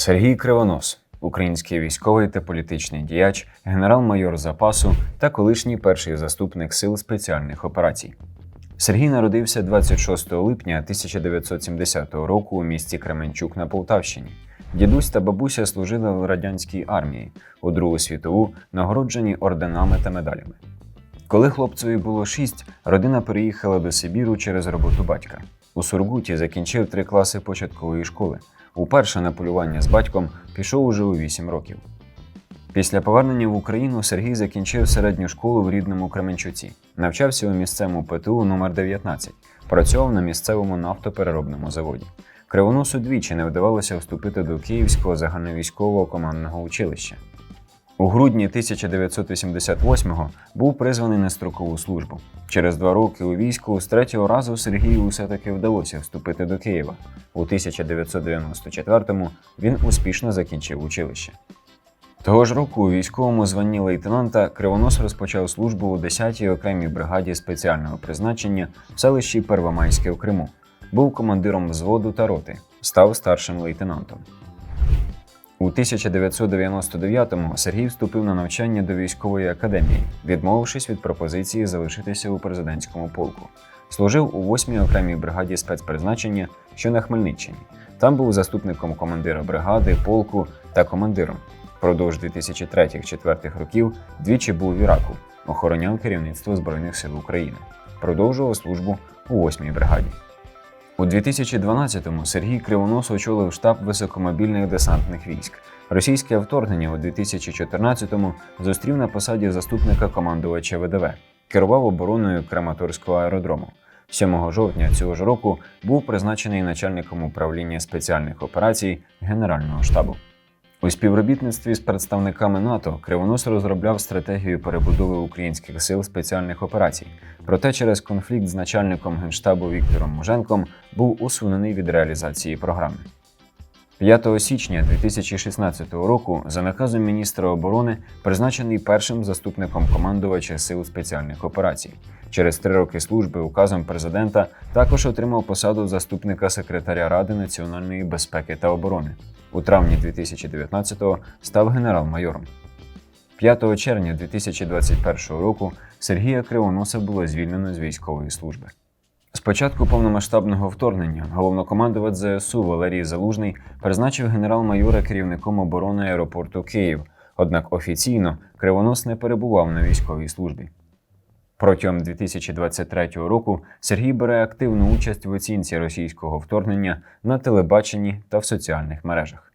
Сергій Кривонос, український військовий та політичний діяч, генерал-майор запасу та колишній перший заступник сил спеціальних операцій. Сергій народився 26 липня 1970 року у місті Кременчук на Полтавщині. Дідусь та бабуся служили в радянській армії у Другу світову, нагороджені орденами та медалями. Коли хлопцеві було шість, родина переїхала до Сибіру через роботу батька. У Сургуті закінчив три класи початкової школи. Уперше на полювання з батьком пішов уже у 8 років. Після повернення в Україну Сергій закінчив середню школу в рідному Кременчуці, навчався у місцевому ПТУ номер 19 працював на місцевому нафтопереробному заводі. Кривоносу двічі не вдавалося вступити до Київського загальновійськового командного училища. У грудні 1988-го був призваний на строкову службу. Через два роки у війську з третього разу Сергію все-таки вдалося вступити до Києва. У 1994-му він успішно закінчив училище. Того ж року у військовому званні лейтенанта Кривонос розпочав службу у 10-й окремій бригаді спеціального призначення в селищі Первомайське в Криму. Був командиром взводу та роти, став старшим лейтенантом. У 1999-му Сергій вступив на навчання до військової академії, відмовившись від пропозиції залишитися у президентському полку. Служив у 8-й окремій бригаді спецпризначення, що на Хмельниччині. Там був заступником командира бригади, полку та командиром. Продовж 2003-2004 років двічі був в Іраку, охороняв керівництво Збройних сил України. Продовжував службу у 8-й бригаді. У 2012-му Сергій Кривонос очолив штаб високомобільних десантних військ. Російське вторгнення у 2014-му зустрів на посаді заступника командувача ВДВ, керував обороною Краматорського аеродрому. 7 жовтня цього ж року був призначений начальником управління спеціальних операцій Генерального штабу. У співробітництві з представниками НАТО Кривонос розробляв стратегію перебудови українських сил спеціальних операцій. Проте через конфлікт з начальником генштабу Віктором Муженком був усунений від реалізації програми. 5 січня 2016 року за наказом міністра оборони призначений першим заступником командувача сил спеціальних операцій. Через три роки служби указом президента також отримав посаду заступника секретаря Ради національної безпеки та оборони. У травні 2019-го став генерал-майором. 5 червня 2021 року Сергія Кривоноса було звільнено з військової служби. З початку повномасштабного вторгнення головнокомандувач ЗСУ Валерій Залужний призначив генерал-майора керівником оборони аеропорту Київ. Однак офіційно Кривонос не перебував на військовій службі. Протягом 2023 року Сергій бере активну участь в оцінці російського вторгнення на телебаченні та в соціальних мережах.